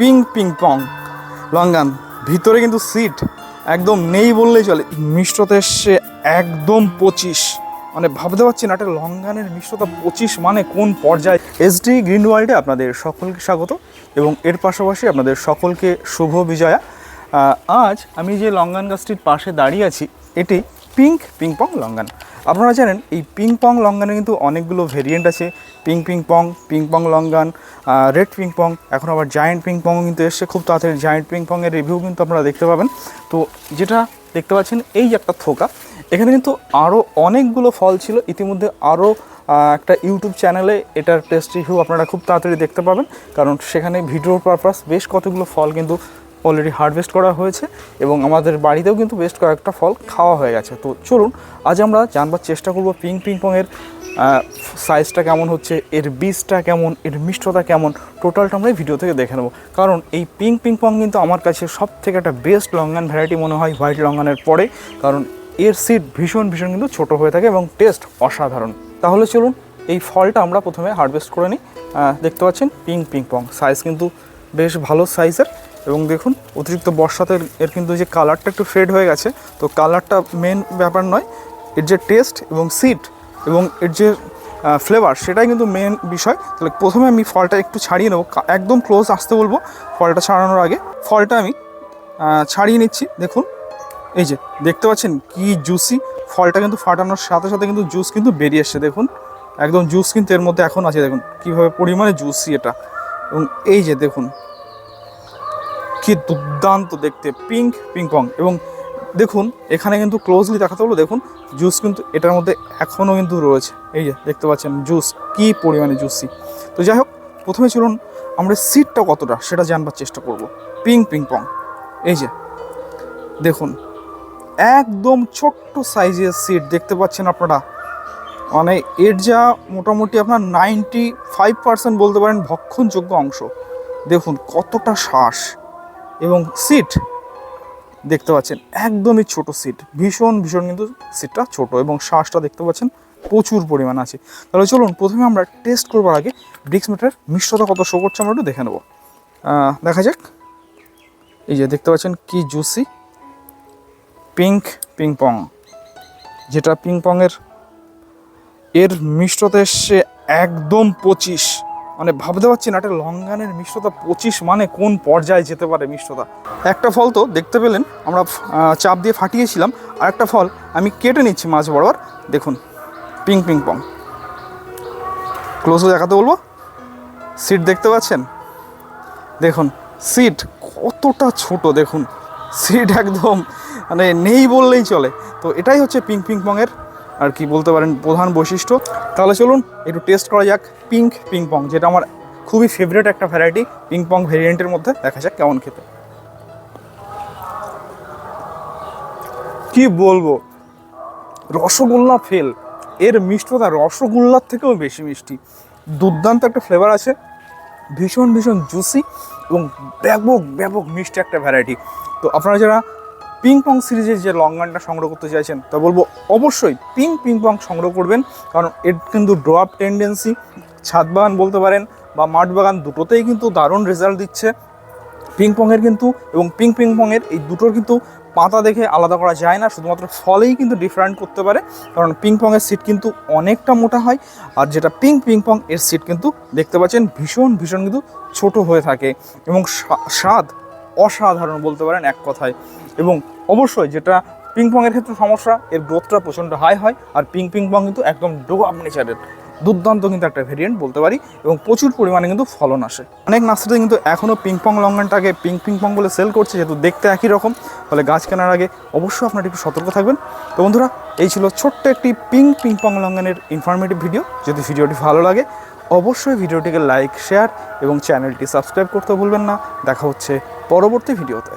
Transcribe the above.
Ping ping pong. Longan, ভিতরে কিন্তু seat, একদম নেই বললেই চলে। মিষ্টতা এসছে একদম পঁচিশ। মানে ভাবতে পারছি না, একটা লঙ্গানের মিষ্টতা পঁচিশ মানে কোন পর্যায়ে? এসডি গ্রিন ওয়ার্ল্ডে আপনাদের সকলকে স্বাগত, এবং এর পাশাপাশি আপনাদের সকলকে শুভ বিজয়া। আজ আমি যে লঙ্গান গাছটির পাশে দাঁড়িয়ে আছি, এটি পিঙ্ক পিং পং লঙ্গান। আপনারা জানেন, এই পিং পং লঙ্গানে কিন্তু অনেকগুলো ভেরিয়েন্ট আছে। Ping ping pong ping pong longan red ping pong, এখন আবার জায়েন্ট পিং পং কিন্তু এসছে। খুব তাড়াতাড়ি জায়েন্ট পিং পংয়ের রিভিউ কিন্তু আপনারা দেখতে পাবেন। তো যেটা দেখতে পাচ্ছেন, এই একটা থোকা, এখানে কিন্তু আরও অনেকগুলো ফল ছিল। ইতিমধ্যে আরও একটা ইউটিউব চ্যানেলে এটার টেস্ট রিভিউ আপনারা খুব তাড়াতাড়ি দেখতে পাবেন। কারণ সেখানে ভিডিওর পারপাস বেশ কতগুলো ফল কিন্তু অলরেডি হারভেস্ট করা হয়েছে এবং আমাদের বাড়িতেও কিন্তু বেশ কয়েকটা ফল খাওয়া হয়ে গেছে। তো চলুন, আজ আমরা জানবার চেষ্টা করব পিং পিং পংয়ের সাইজটা কেমন হচ্ছে, এর বীজটা কেমন, এর মিষ্টতা কেমন টোটালটা আমরা ভিডিও থেকে দেখে নেব। কারণ এই পিং পিং পং কিন্তু আমার কাছে সব থেকে একটা বেস্ট লঙ্গান ভ্যারাইটি মনে হয় হোয়াইট লঙ্গানের পরে, কারণ এর সিড ভীষণ ভীষণ কিন্তু ছোট হয়ে থাকে এবং টেস্ট অসাধারণ। তাহলে চলুন, এই ফলটা আমরা প্রথমে হারভেস্ট করে নিই। দেখতে পাচ্ছেন পিং পিং পং সাইজ কিন্তু বেশ ভালো সাইজের এবং দেখুন, অতিরিক্ত বর্ষাতে এর- কিন্তু যে কালারটা একটু ফেড হয়ে গেছে। তো কালারটা মেন ব্যাপার নয়, এর যে টেস্ট এবং সিট এবং এর যে ফ্লেভার সেটাই কিন্তু মেন বিষয়। তাহলে প্রথমে আমি ফলটা একটু ছাড়িয়ে নেব। একদম ক্লোজ আসতে বলব ফলটা ছাড়ানোর আগে। ফলটা আমি ছাড়িয়ে নিচ্ছি। দেখুন, এই যে দেখতে পাচ্ছেন কি জুসি ফলটা কিন্তু ফাটানোর সাথে সাথে কিন্তু জুস কিন্তু বেরিয়ে এসছে দেখুন, একদম জুস কিন্তু এর মধ্যে এখন আছে। দেখুন, কীভাবে পরিমাণে জুসি এটা। এবং এই যে দেখুন কি দুর্দান্ত দেখতে। Pink ping pong. এবং দেখুন, এখানে কিন্তু ক্লোজলি দেখাতে হলো, দেখুন জুস কিন্তু এটার মধ্যে এখনও কিন্তু রয়েছে। এই যে, দেখতে পাচ্ছেন জুস কি পরিমাণে জুসি তো যাই হোক, প্রথমে চলুন আমরা সিটটা কতটা, সেটা জানবার চেষ্টা করব। Ping ping pong. এই যে, দেখুন, একদম ছোট্ট সাইজের সিট দেখতে পাচ্ছেন আপনারা? মানে এর যা মোটামুটি আপনার নাইনটি ফাইভ পার্সেন্ট বলতে পারেন ভক্ষণযোগ্য অংশ। দেখুন, কতটা শ্বাস। এবং সিট দেখতে পাচ্ছেন, একদমই ছোট সিট ভীষণ ভীষণ কিন্তু সিটটা ছোট এবং শ্বাসটা দেখতে পাচ্ছেন প্রচুর পরিমাণ আছে। তাহলে চলুন, প্রথমে আমরা টেস্ট করবার আগে ব্রিক্স মিটার মিষ্টতা কত শো করছে আমরা একটু দেখে নেব। দেখা যাক। এই যে দেখতে পাচ্ছেন কি জুসি পিঙ্ক পিং পং যেটা পিং পংয়ের এর মিষ্টতা এসছে একদম পঁচিশ। মানে ভাবতে পারছি না, একটা লঙ্গানের মিষ্টতা পঁচিশ মানে কোন পর্যায়ে যেতে পারে মিষ্টতা। একটা ফল তো দেখতে পেলেন, আমরা চাপ দিয়ে ফাটিয়েছিলাম, আর একটা ফল আমি কেটে নিচ্ছি মাছ বরাবর। দেখুন, পিং পিং, পং। ক্লোজে দেখাতে বলব? সিট দেখতে পাচ্ছেন? দেখুন সিট কতটা ছোট, দেখুন। সিট একদম মানে নেই বললেই চলে। তো এটাই হচ্ছে পিং পিং পংয়ের আর কি বলতে পারেন, প্রধান বৈশিষ্ট্য। তাহলে চলুন একটু টেস্ট করা যাক পিঙ্ক পিং পং যেটা আমার খুবই ফেভারিট একটা ভ্যারাইটি পিং পং ভেরিয়েন্টের মধ্যে দেখা যাক কেমন খেতে। কি বলব? রসগোল্লা ফেল এর মিষ্টতা রসগোল্লার থেকেও বেশি মিষ্টি। দুর্দান্ত একটা ফ্লেভার আছে, ভীষণ ভীষণ জুসি এবং ব্যাপক ব্যাপক মিষ্টি একটা ভ্যারাইটি তো আপনারা যারা পিং পং সিরিজের যে লং গানটা সংগ্রহ করতে চাইছেন, তা বলব অবশ্যই পিং পিং পং সংগ্রহ করবেন। কারণ এর কিন্তু ড্রপ টেন্ডেন্সি ছাদ বাগান বলতে পারেন বা মাঠ বাগান দুটোতেই কিন্তু দারুণ রেজাল্ট দিচ্ছে। পিং পংয়ের কিন্তু এবং পিং পিং পংয়ের এই দুটোর কিন্তু পাতা দেখে আলাদা করা যায় না, শুধুমাত্র ফলেই কিন্তু ডিফারেন্ট করতে পারে। কারণ পিং পংয়ের সিট কিন্তু অনেকটা মোটা হয়, আর যেটা পিং পিং পং এর সিট কিন্তু দেখতে পাচ্ছেন ভীষণ ভীষণ কিন্তু ছোট হয়ে থাকে। এবং স্বা- স্বাদ অসাধারণ বলতে পারেন এক কথায়। এবং অবশ্যই যেটা পিং পংয়ের ক্ষেত্রে সমস্যা, এর গ্রোথটা প্রচণ্ড হাই হয়, আর পিং পিং পং কিন্তু একদম ডোয়াব নেচারের দুর্দান্ত কিন্তু একটা ভেরিয়েন্ট বলতে পারি, এবং প্রচুর পরিমাণে কিন্তু ফলন আসে। অনেক নার্সারিতে কিন্তু এখনও পিং পং লঙ্গানটাকে পিং পিং পং বলে সেল করছে, যেহেতু দেখতে একই রকম। ফলে গাছ কেনার আগে অবশ্যই আপনারা একটু সতর্ক থাকবেন। তো বন্ধুরা, এই ছিল ছোট্ট একটি পিং পিং পং লঙ্গানের ইনফরমেটিভ ভিডিও যদি ভিডিওটি ভালো লাগে, অবশ্যই ভিডিওটিকে লাইক শেয়ার এবং চ্যানেলটি সাবস্ক্রাইব করতে ভুলবেন না। দেখা হচ্ছে পরবর্তী ভিডিওতে।